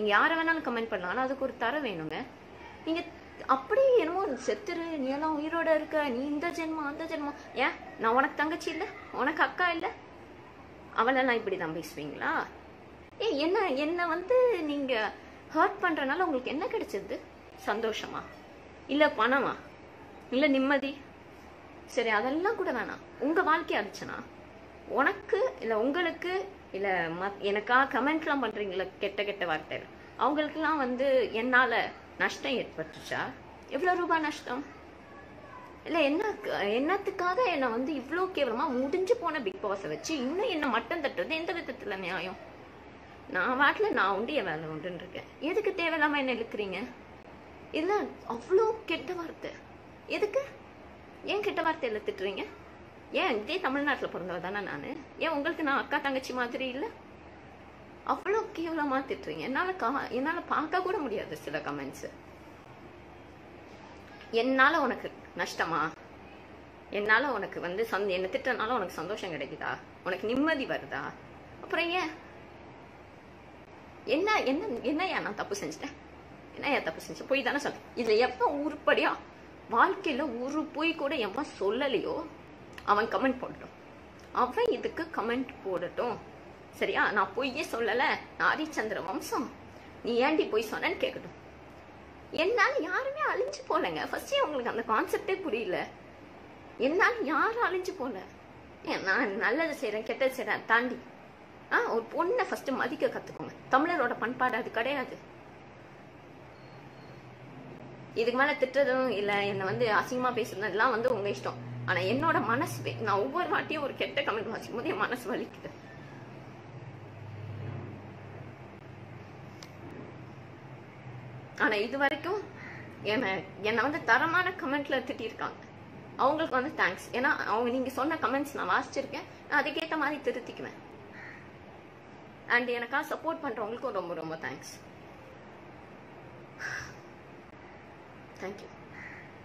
நீங்கள் யாரை வேணாலும் கமெண்ட் பண்ணலாம். ஆனால் அதுக்கு ஒரு தர வேணுங்க. நீங்கள் அப்படியே என்னமோ செத்துரு நீ எல்லாம் உயிரோட இருக்க நீ இந்த ஜென்மம் அந்த ஜென்மம். ஏன்? நான் உனக்கு தங்கச்சி இல்லை? உனக்கு அக்கா இல்லை? அவளெல்லாம் இப்படி தான் பேசுவீங்களா? ஏ என்ன என்னை வந்து நீங்கள் ஹர்ட் பண்ணுறனால உங்களுக்கு என்ன கிடைச்சது? சந்தோஷமா? இல்லை பணமா? இல்லை நிம்மதி? சரி அதெல்லாம் கூட வேணாம். உங்கள் வாழ்க்கையை அடிச்சனா உனக்கு இல்லை உங்களுக்கு இல்ல மத்- எனக்கா கமெண்ட்லாம் பண்றீங்களா கெட்ட கெட்ட வார்த்தையில. அவங்களுக்கெல்லாம் வந்து என்னால நஷ்டம் ஏற்பட்டுச்சா? எவ்வளவு ரூபாய் நஷ்டம்? இல்ல என்ன என்னத்துக்காக என்ன வந்து இவ்வளோ கேவலமா முடிஞ்சு போன பிக் பாஸை வச்சு இன்னும் என்ன மட்டம் தட்டுறது? எந்த விதத்துல நியாயம்? நான் வாட்டில் நான் உண்டு என் வேலை உண்டுன்னு இருக்கேன் எதுக்கு தேவையில்லாம என்ன இழுக்கிறீங்க? இல்லை அவ்வளோ கெட்ட வார்த்தை. எதுக்கு? ஏன் கெட்ட வார்த்தை திட்டுறீங்க ஏன் இதே தமிழ்நாட்டில் பிறந்தவ தானே நான்? ஏன் உங்களுக்கு நான் அக்கா தங்கச்சி மாதிரி இல்லை? அவ்வளோ கேவலமா திட்டுறீங்க. என்னால கா என்னால பார்க்க கூட முடியாது சில கமெண்ட்ஸ் என்னால உனக்கு நஷ்டமா? என்னால உனக்கு வந்து சந்த என்ன திட்டனால உனக்கு சந்தோஷம் கிடைக்குதா? உனக்கு நிம்மதி வருதா? அப்புறம் ஏன்? என்ன என்ன என்னையா நான் தப்பு செஞ்சிட்டேன்? என்னையா தப்பு செஞ்சேன்? போய் தானே சொல்ல இதுல எப்போ உருப்படியா வாழ்க்கையில ஒரு பொய் கூட எவன் சொல்லலையோ? அவன் கமெண்ட் போடட்டும். அவன் இதுக்கு கமெண்ட் போடட்டும். சரியா? நான் பொய்யே சொல்லல. நான் ஹரிச்சந்திர வம்சம். நீ ஏண்டி பொய் சொன்னேன்னு கேட்கட்டும் என்னால் யாருமே அழிஞ்சு போலங்க ஃபர்ஸ்ட் அவங்களுக்கு அந்த கான்செப்டே புரியல. என்னால் யாரும் அழிஞ்சு போல நான் நல்லது செய்கிறேன் கெட்டது செய்கிறேன் தாண்டி. ஆ ஒரு பொண்ணை ஃபர்ஸ்ட் மதிக்க கத்துக்கோங்க. தமிழரோட பண்பாடு அது கிடையாது. இதுக்கு மேல திட்டுறதும் இல்லை. என்னை வந்து அசிங்கமா பேசுறதும் எல்லாம் வந்து உங்க இஷ்டம். ஆனால் என்னோட மனசு நான் ஒவ்வொரு வாட்டியும் ஒரு கெட்ட கமெண்ட் வாசிக்கும் போது என் மனசு வலிக்குது. ஆனால் இது வரைக்கும் என்னை என்னை வந்து தரமான கமெண்ட்ல திட்டியிருக்காங்க அவங்களுக்கு வந்து தேங்க்ஸ் ஏன்னா அவங்க நீங்கள் சொன்ன கமெண்ட்ஸ் நான் வாசிச்சிருக்கேன். நான் அதுக்கேற்ற மாதிரி திருத்திக்குவேன். அண்ட் எனக்காக சப்போர்ட் பண்ணுறவங்களுக்கும் ரொம்ப ரொம்ப தேங்க்ஸ் தேங்க்யூ